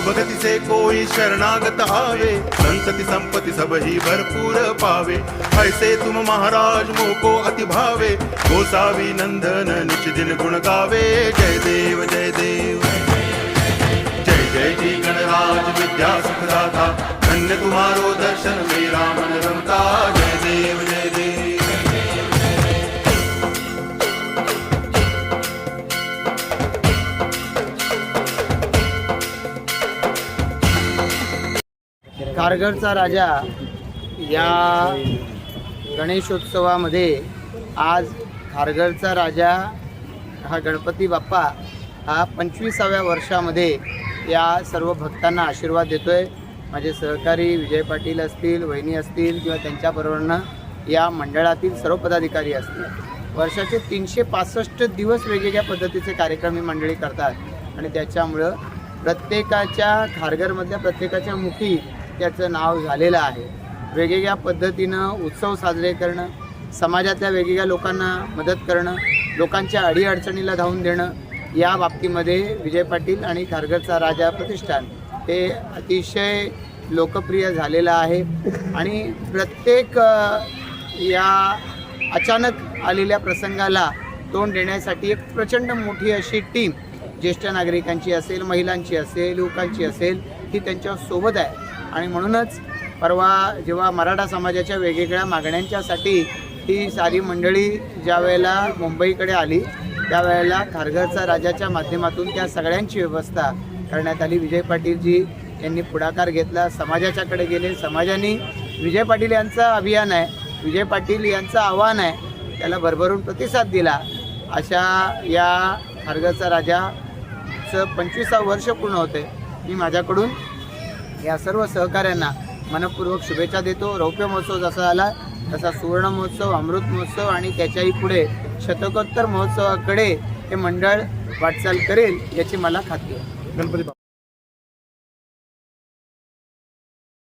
भगति से कोई शरणागत आवे संतति संपत्ति सब ही भरपूर पावे. ऐसे तुम महाराज मोको अति भावे गोसावी नंदन निच दिन गुण गावे. जय देव जय देव. जय जय जी गणराज विद्या सुखदाता धन्य तुम्हारो दर्शन मेरा मन रमता. कारगरचा राजा या गणेशोत्सवामध्ये आज खारघरचा राजा हा गणपती बाप्पा हा पंचवीसाव्या वर्षामध्ये या सर्व भक्तांना आशीर्वाद देतोय. माझे सहकारी विजय पाटील असतील वहिनी असतील किंवा त्यांच्याबरोबरनं या मंडळातील सर्व पदाधिकारी असतील. वर्षाचे तीनशे पासष्ट दिवस वेगवेगळ्या पद्धतीचे कार्यक्रम ही मंडळी करतात. आणि त्याच्यामुळं प्रत्येकाच्या खारघरमधल्या प्रत्येकाच्या मुखी त्याचं नाव झालेलं आहे. वेगवेगळ्या पद्धतीनं उत्सव साजरे करणं समाजातल्या वेगवेगळ्या लोकांना मदत करणं लोकांच्या अडीअडचणीला धावून देणं या बाबतीमध्ये विजय पाटील आणि खारघरचा राजा प्रतिष्ठान हे अतिशय लोकप्रिय झालेलं आहे. आणि प्रत्येक या अचानक आलेल्या प्रसंगाला तोंड देण्यासाठी एक प्रचंड मोठी अशी टीम ज्येष्ठ नागरिकांची असेल महिलांची असेल युवकांची असेल ही त्यांच्यासोबत आहे. आणि म्हणूनच परवा जेव्हा मराठा समाजाच्या वेगवेगळ्या मागण्यांच्यासाठी ही सारी मंडळी ज्या वेळेला मुंबईकडे आली त्यावेळेला खारघरचा राजाच्या माध्यमातून त्या सगळ्यांची व्यवस्था करण्यात आली. विजय पाटीलजी यांनी पुढाकार घेतला समाजाच्याकडे गेले. समाजाने विजय पाटील यांचं अभियान आहे विजय पाटील यांचं आव्हान आहे त्याला भरभरून प्रतिसाद दिला. अशा या खारघरचा राजाचं पंचवीसावं वर्ष पूर्ण होते. मी माझ्याकडून या सर्व सहकाऱ्यांना मनपूर्वक शुभेच्छा देतो. रौप्य महोत्सव जसा आला तसा सुवर्ण महोत्सव अमृत महोत्सव आणि त्याच्याही पुढे शतकोत्तर महोत्सवाकडे हे मंडळ वाटचाल करेल याची मला खात्री आहे. गणपती